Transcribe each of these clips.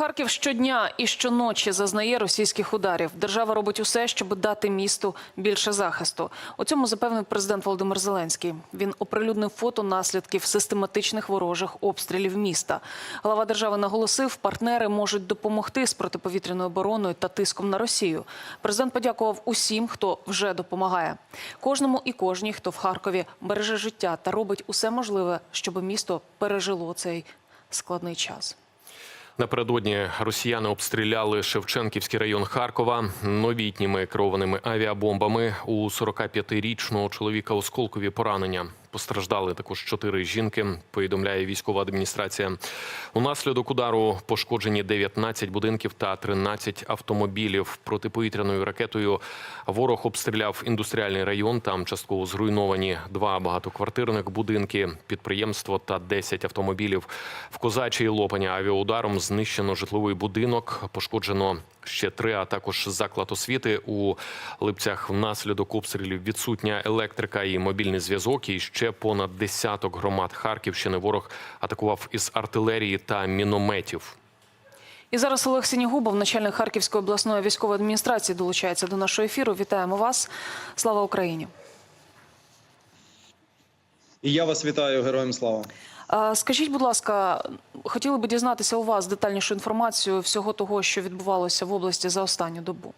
Харків щодня і щоночі зазнає російських ударів. Держава робить усе, щоб дати місту більше захисту. У цьому запевнив президент Володимир Зеленський. Він оприлюднив фото наслідків систематичних ворожих обстрілів міста. Глава держави наголосив, партнери можуть допомогти з протиповітряною обороною та тиском на Росію. Президент подякував усім, хто вже допомагає. Кожному і кожній, хто в Харкові береже життя та робить усе можливе, щоб місто пережило цей складний час. Напередодні росіяни обстріляли Шевченківський район Харкова новітніми керованими авіабомбами. У 45-річного чоловіка осколкові поранення. Постраждали також чотири жінки. Повідомляє військова адміністрація. Унаслідок удару пошкоджені 19 будинків та 13 автомобілів. Протиповітряною ракетою ворог обстріляв індустріальний район. Там частково зруйновані два багатоквартирних будинки, підприємство та 10 автомобілів. В Козачій Лопані авіаударом знищено житловий будинок. Пошкоджено ще три, а також заклад освіти у Липцях. Внаслідок обстрілів відсутня електрика і мобільний зв'язок. І ще понад десяток громад Харківщини ворог атакував із артилерії та мінометів. І зараз Олег Сінігубов, начальник Харківської обласної військової адміністрації, долучається до нашого ефіру. Вітаємо вас. Слава Україні. І я вас вітаю, героям слава. Скажіть, будь ласка, хотіли би дізнатися у вас детальнішу інформацію всього того, що відбувалося в області за останню добу.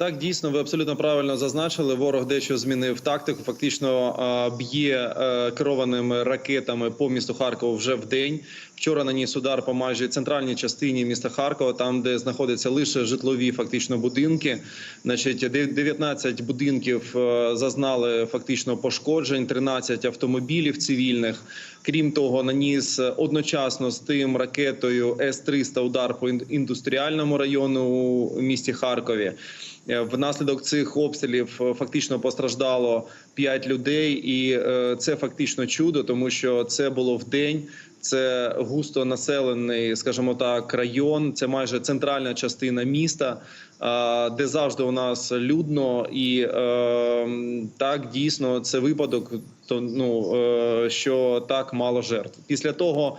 Так, дійсно, ви абсолютно правильно зазначили. Ворог дещо змінив тактику. Фактично б'є е, керованими ракетами по місту Харкова вже в день. Вчора наніс удар по майже центральній частині міста Харкова, там де знаходяться лише житлові фактично будинки. Значить, дев- 19 будинків е, зазнали фактично пошкоджень, 13 автомобілів цивільних. Крім того, наніс одночасно з тим ракетою С-300 удар по індустріальному району у місті Харкові. Е, Внаслідок цих обстрілів е, фактично постраждало 5 людей, і е, це фактично чудо, тому що це було в день. Це густо населений, скажімо так, район. Це майже центральна частина міста, де завжди у нас людно, і так дійсно це випадок, то ну що так мало жертв. Після того.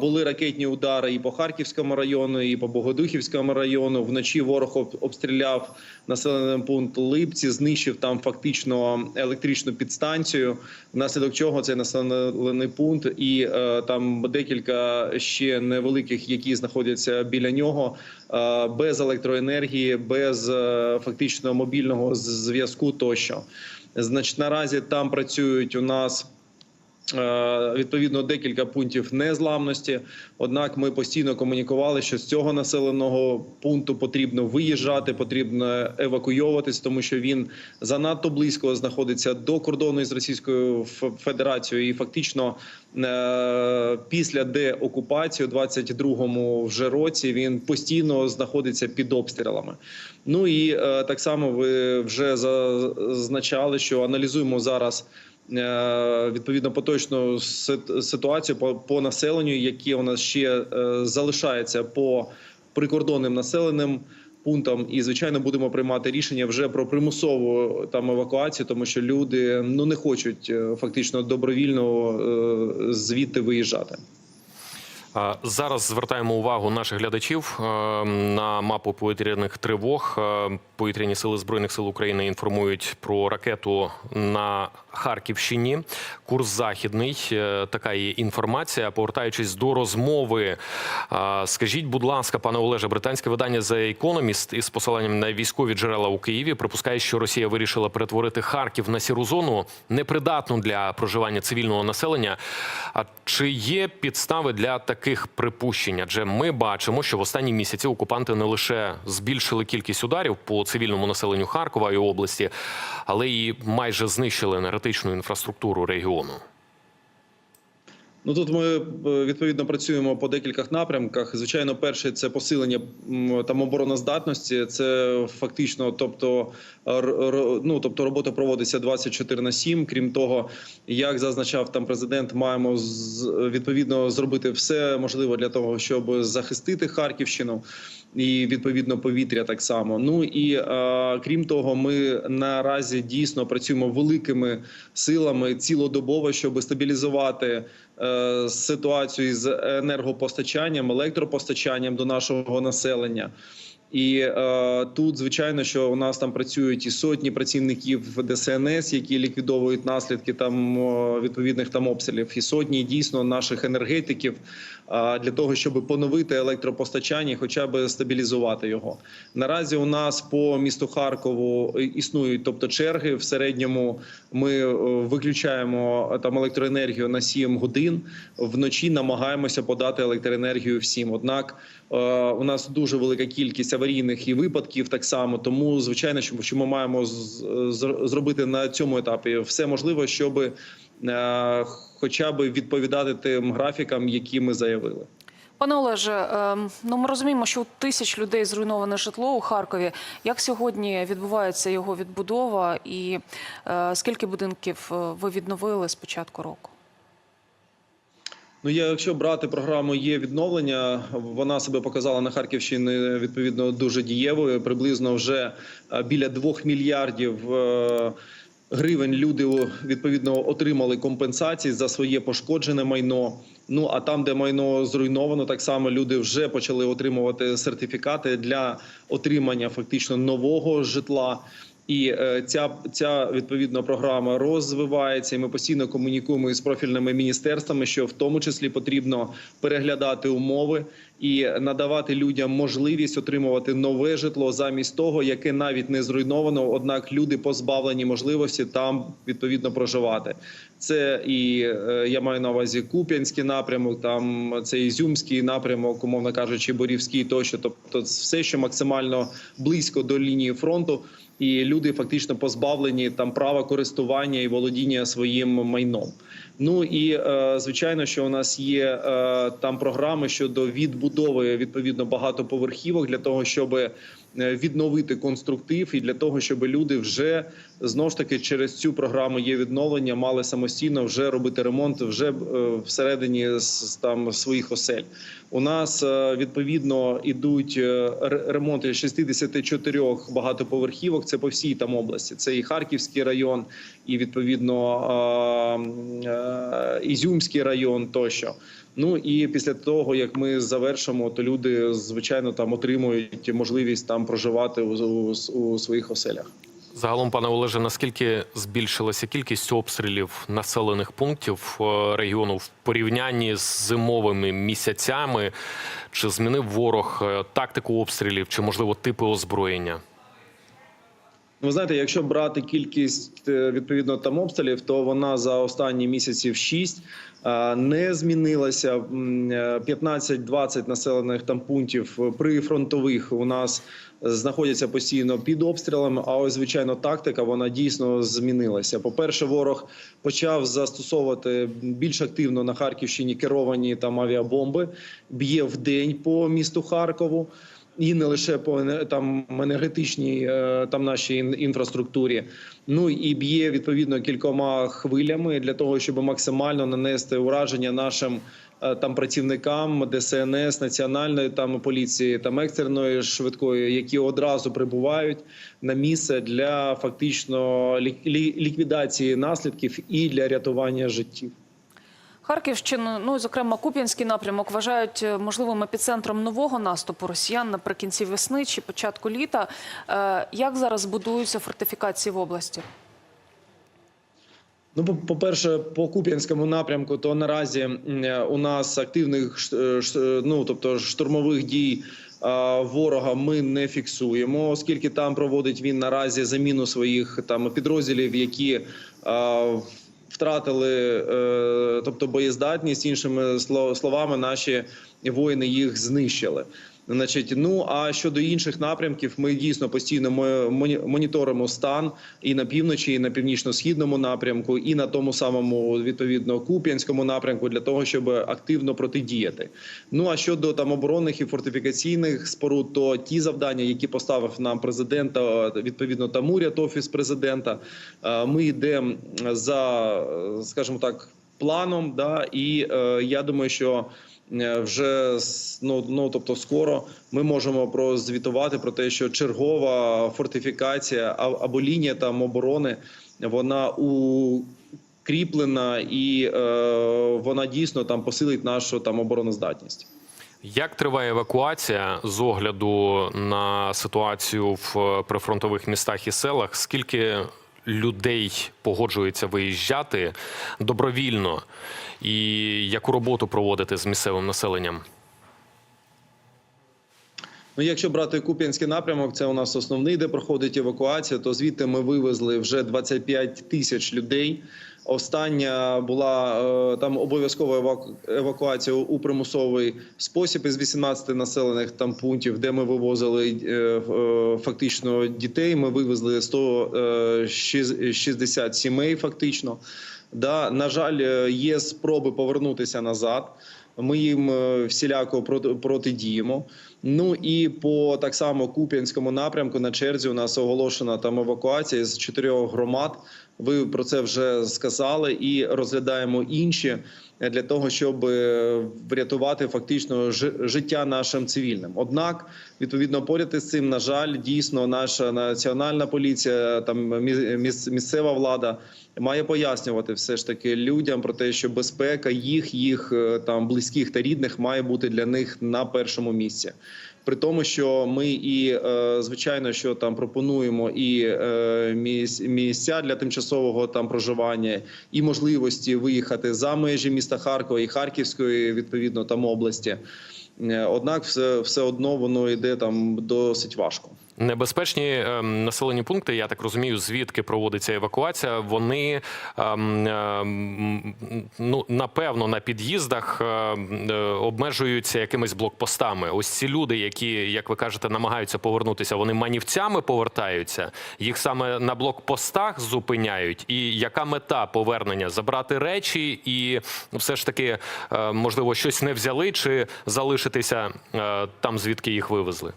Були ракетні удари і по Харківському району, і по Богодухівському району. Вночі ворог обстріляв населений пункт Липці, знищив там фактично електричну підстанцію. Внаслідок чого цей населений пункт і е, там декілька ще невеликих, які знаходяться біля нього, е, без електроенергії, без е, фактично мобільного зв'язку тощо. Значить, наразі там працюють у нас. Е, Відповідно, декілька пунктів незламності. Однак ми постійно комунікували, що з цього населеного пункту потрібно виїжджати, потрібно евакуйовуватись, тому що він занадто близько знаходиться до кордону із Російською Федерацією, і фактично е, після деокупації у 22-му вже році він постійно знаходиться під обстрілами. Ну і е, так само ви вже зазначали, що аналізуємо зараз. Е, Відповідно поточну ситуацію по, по населенню, яке у нас ще е, залишається по прикордонним населеним пунктам, і звичайно будемо приймати рішення вже про примусову там евакуацію, тому що люди ну не хочуть е, фактично добровільно звідти виїжджати. А, Зараз звертаємо увагу наших глядачів е, на мапу повітряних тривог. Е, Повітряні сили збройних сил України інформують про ракету на Харківщині. Курс західний. Е, Така є інформація. Повертаючись до розмови, е, скажіть, будь ласка, пане Олеже, британське видання The Economist із посиланням на військові джерела у Києві припускає, що Росія вирішила перетворити Харків на сіру зону, непридатну для проживання цивільного населення. А чи є підстави для таких припущень? Адже ми бачимо, що в останні місяці окупанти не лише збільшили кількість ударів по цивільному населенню Харкова і області, але й майже знищили енергетичну інфраструктуру регіону. Ну тут ми е, відповідно працюємо по декількох напрямках. Звичайно, перше це посилення там обороноздатності. Це фактично, тобто ну, тобто робота проводиться 24 на 7. Крім того, як зазначав там президент, маємо з- відповідно зробити все можливе для того, щоб захистити Харківщину. І відповідно повітря так само. Ну і е, крім того, ми наразі дійсно працюємо великими силами цілодобово, щоб стабілізувати е, ситуацію з енергопостачанням, електропостачанням до нашого населення. І е, тут, звичайно, що у нас там працюють і сотні працівників ДСНС, які ліквідовують наслідки там відповідних там обстрілів, і сотні дійсно наших енергетиків е, для того, щоб поновити електропостачання, хоча б стабілізувати його. Наразі у нас по місту Харкову існують, тобто черги. В середньому ми е, виключаємо е, там електроенергію на 7 годин. Вночі намагаємося подати електроенергію всім. Однак е, у нас дуже велика кількість аварійних і випадків так само. Тому звичайно, що ми маємо зробити на цьому етапі все можливе, щоб е, хоча б відповідати тим графікам, які ми заявили. Пане Олеже, ем, ну ми розуміємо, що у тисяч людей зруйноване житло у Харкові. Як сьогодні відбувається його відбудова, і е, скільки будинків е, ви відновили з початку року? Ну, якщо брати програму є відновлення, вона себе показала на Харківщині відповідно дуже дієвою. Приблизно вже е, біля 2 мільярдів е, гривень люди відповідно отримали компенсації за своє пошкоджене майно. Ну а там, де майно зруйновано, так само люди вже почали отримувати сертифікати для отримання фактично нового житла. І е, ця ця відповідна програма розвивається. і Ми постійно комунікуємо із профільними міністерствами, що в тому числі потрібно переглядати умови і надавати людям можливість отримувати нове житло замість того, яке навіть не зруйновано. Однак люди позбавлені можливості там відповідно проживати. Це і е, я маю на увазі Куп'янський напрямок, там це Ізюмський напрямок, умовно кажучи, Борівський тощо. Тобто, все, що максимально близько до лінії фронту і люди фактично позбавлені там права користування і володіння своїм майном. Ну і е, звичайно, що у нас є е, там програми щодо відбудови відповідно багатоповерхівок для того, щоб відновити конструктив, і для того, щоб люди вже знову ж таки через цю програму є відновлення, мали самостійно вже робити ремонт вже е, всередині там своїх осель. У нас е, відповідно ідуть е, ре- ремонти 64 багатоповерхівок. Це по всій там області. Це і Харківський район, і відповідно Ізюмський район тощо. Ну і після того, як ми завершимо, то люди звичайно там отримують можливість там проживати у, у, у своїх оселях. Загалом, пане Олеже, наскільки збільшилася кількість обстрілів населених пунктів е, регіону в порівнянні з зимовими місяцями? Чи змінив ворог е, тактику обстрілів, чи можливо типи озброєння? Ну, Ви знаєте, якщо брати кількість е, відповідно там обстрілів, то вона за останні місяців 6 не змінилася. М, е, 15-20 населених там пунктів прифронтових у нас знаходяться постійно під обстрілами. А ось звичайно, тактика вона дійсно змінилася. По перше, ворог почав застосовувати більш активно на Харківщині керовані там авіабомби. Б'є в день по місту Харкову і не лише по там енергетичній е, там нашій інфраструктурі. Ну і б'є відповідно кількома хвилями для того, щоб максимально нанести ураження нашим е, там працівникам ДСНС, національної там поліції, там екстреної швидкої, які одразу прибувають на місце для фактично лі- лі- ліквідації наслідків і для рятування життів. Харківщину, ну і зокрема Куп'янський напрямок, вважають е, можливим епіцентром нового наступу росіян наприкінці весни чи початку літа. Е, Як зараз будуються фортифікації в області? Ну, по- по-перше, по Куп'янському напрямку, то наразі е, у нас активних ну тобто штурмових дій ворога ми не фіксуємо, оскільки там проводить він наразі заміну своїх там підрозділів, які втратили, е, тобто боєздатність, іншими словами, наші воїни їх знищили. Значить, ну а щодо інших напрямків, ми дійсно постійно мо- моніторимо стан і на півночі, і на північно-східному напрямку, і на тому самому відповідно Куп'янському напрямку для того, щоб активно протидіяти. Ну а щодо там оборонних і фортифікаційних споруд, то ті завдання, які поставив нам президент, відповідно там уряд, офіс президента, ми йдемо за, скажімо так, планом. Да, і е, я думаю, що е, вже ну, ну тобто скоро ми можемо прозвітувати про те, що чергова фортифікація або лінія там оборони вона у кріплена, і е, вона дійсно там посилить нашу там обороноздатність. Як триває евакуація з огляду на ситуацію в прифронтових містах і селах? Скільки людей погоджується виїжджати добровільно, і яку роботу проводити з місцевим населенням? Ну, якщо брати Куп'янський напрямок, це у нас основний, де проходить евакуація. То звідти ми вивезли вже 25 тисяч людей. Остання була е, там обов'язкова еваку- евакуація у примусовий спосіб із 18 населених там пунктів, де ми вивозили е, е, фактично дітей. Ми вивезли 160 сімей. Фактично, да на жаль, є спроби повернутися назад. Ми їм всіляко проти- протидіємо. Ну і по так само Куп'янському напрямку на черзі у нас оголошена там евакуація з чотирьох громад. Ви про це вже сказали, і розглядаємо інші для того, щоб е, врятувати фактично життя нашим цивільним. Однак, відповідно, поряд із цим, на жаль, дійсно наша національна поліція, там міс- місцева влада має пояснювати все ж таки людям про те, що безпека їх, їх е, там близьких та рідних має бути для них на першому місці. При тому, що ми і е, звичайно, що там пропонуємо і е, міс- місця для тимчасового там проживання, і можливості виїхати за межі міста Харкова і Харківської відповідно там області. Е, Однак, все, все одно воно йде там досить важко. Небезпечні ем, населені пункти, я так розумію, звідки проводиться евакуація. Вони ем, ем, ну напевно на під'їздах ем, е, обмежуються якимись блокпостами. Ось ці люди, які, як ви кажете, намагаються повернутися, вони манівцями повертаються. Їх саме на блокпостах зупиняють. І яка мета повернення? Забрати речі і все ж таки, е, можливо, щось не взяли, чи залишитися е, там, звідки їх вивезли.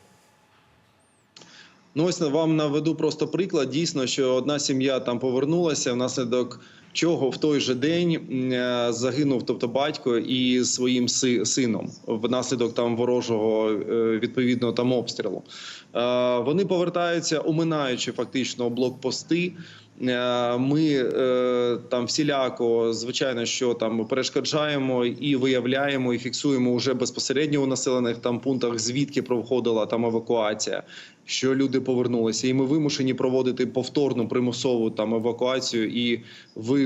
Ну ось вам наведу просто приклад. Дійсно, що одна сім'я там повернулася, внаслідок чого в той же день е, загинув, тобто батько і своїм сином внаслідок там ворожого е, відповідно там обстрілу. Е, Вони повертаються, оминаючи фактично блокпости. Ми там всіляко, звичайно, що там перешкоджаємо і виявляємо, і фіксуємо уже безпосередньо у населених там пунктах, звідки проходила там евакуація, що люди повернулися, і ми вимушені проводити повторну примусову там евакуацію і ви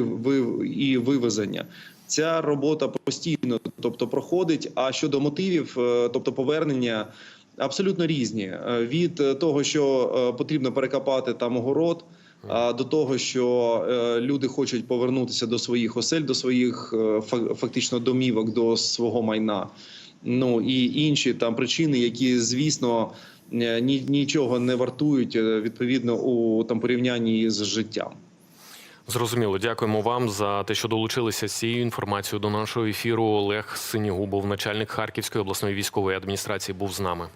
і вивезення. Ця робота постійно, тобто проходить. А щодо мотивів, е, тобто повернення. Абсолютно різні Е, від е, того, що потрібно перекопати там огород, а до того, що люди хочуть повернутися до своїх осель, до своїх фа- фактично домівок, до свого майна. Ну і інші там причини, які звісно ні, нічого не вартують відповідно у там порівнянні з життям. Зрозуміло, дякуємо вам за те, що долучилися з цією інформацією до нашого ефіру. Олег Синігубов, начальник Харківської обласної військової адміністрації, був з нами.